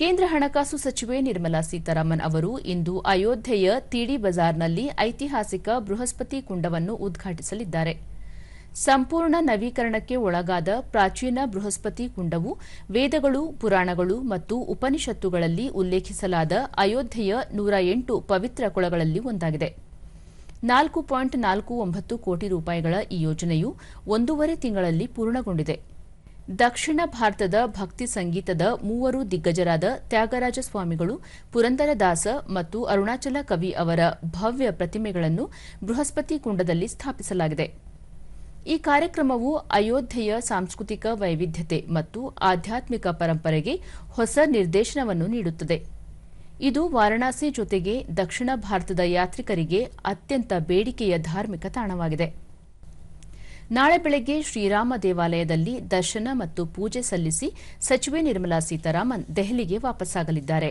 ಕೇಂದ್ರ ಹಣಕಾಸು ಸಚಿವೆ ನಿರ್ಮಲಾ ಸೀತಾರಾಮನ್ ಅವರು ಇಂದು ಅಯೋಧ್ಯೆಯ ತಿಡಿ ಬಜಾರ್ನಲ್ಲಿ ಐತಿಹಾಸಿಕ ಬೃಹಸ್ಪತಿ ಕುಂಡವನ್ನು ಉದ್ಘಾಟಿಸಲಿದ್ದಾರೆ. ಸಂಪೂರ್ಣ ನವೀಕರಣಕ್ಕೆ ಒಳಗಾದ ಪ್ರಾಚೀನ ಬೃಹಸ್ಪತಿ ಕುಂಡವು ವೇದಗಳು, ಪುರಾಣಗಳು ಮತ್ತು ಉಪನಿಷತ್ತುಗಳಲ್ಲಿ ಉಲ್ಲೇಖಿಸಲಾದ ಅಯೋಧ್ಯೆಯ ನೂರ ಎಂಟು ಪವಿತ್ರ ಕೊಳಗಳಲ್ಲಿ ಒಂದಾಗಿದೆ. ನಾಲ್ಕು ಪಾಯಿಂಟ್ ನಾಲ್ಕು ಒಂಬತ್ತು ಕೋಟಿ ರೂಪಾಯಿಗಳ ಈ ಯೋಜನೆಯು ಒಂದೂವರೆ ತಿಂಗಳಲ್ಲಿ ಪೂರ್ಣಗೊಂಡಿದೆ. ದಕ್ಷಿಣ ಭಾರತದ ಭಕ್ತಿ ಸಂಗೀತದ ಮೂವರು ದಿಗ್ಗಜರಾದ ತ್ಯಾಗರಾಜ ಸ್ವಾಮಿಗಳು ಪುರಂದರದಾಸ ಮತ್ತು ಅರುಣಾಚಲ ಕವಿ ಅವರ ಭವ್ಯ ಪ್ರತಿಮೆಗಳನ್ನು ಬೃಹಸ್ಪತಿ ಕುಂಡದಲ್ಲಿ ಸ್ಥಾಪಿಸಲಾಗಿದೆ. ಈ ಕಾರ್ಯಕ್ರಮವು ಅಯೋಧ್ಯೆಯ ಸಾಂಸ್ಕೃತಿಕ ವೈವಿಧ್ಯತೆ ಮತ್ತು ಆಧ್ಯಾತ್ಮಿಕ ಪರಂಪರೆಗೆ ಹೊಸ ನಿರ್ದೇಶನವನ್ನು ನೀಡುತ್ತದೆ. ಇದು ವಾರಣಾಸಿ ಜೊತೆಗೆ ದಕ್ಷಿಣ ಭಾರತದ ಯಾತ್ರಿಕರಿಗೆ ಅತ್ಯಂತ ಬೇಡಿಕೆಯ ಧಾರ್ಮಿಕ ತಾಣವಾಗಿದೆ. ನಾಳೆ ಬೆಳಗ್ಗೆ ಶ್ರೀರಾಮ ದೇವಾಲಯದಲ್ಲಿ ದರ್ಶನ ಮತ್ತು ಪೂಜೆ ಸಲ್ಲಿಸಿ ಸಚಿವೆ ನಿರ್ಮಲಾ ಸೀತಾರಾಮನ್ ದೆಹಲಿಗೆ ವಾಪಸ್ಸಾಗಲಿದ್ದಾರೆ.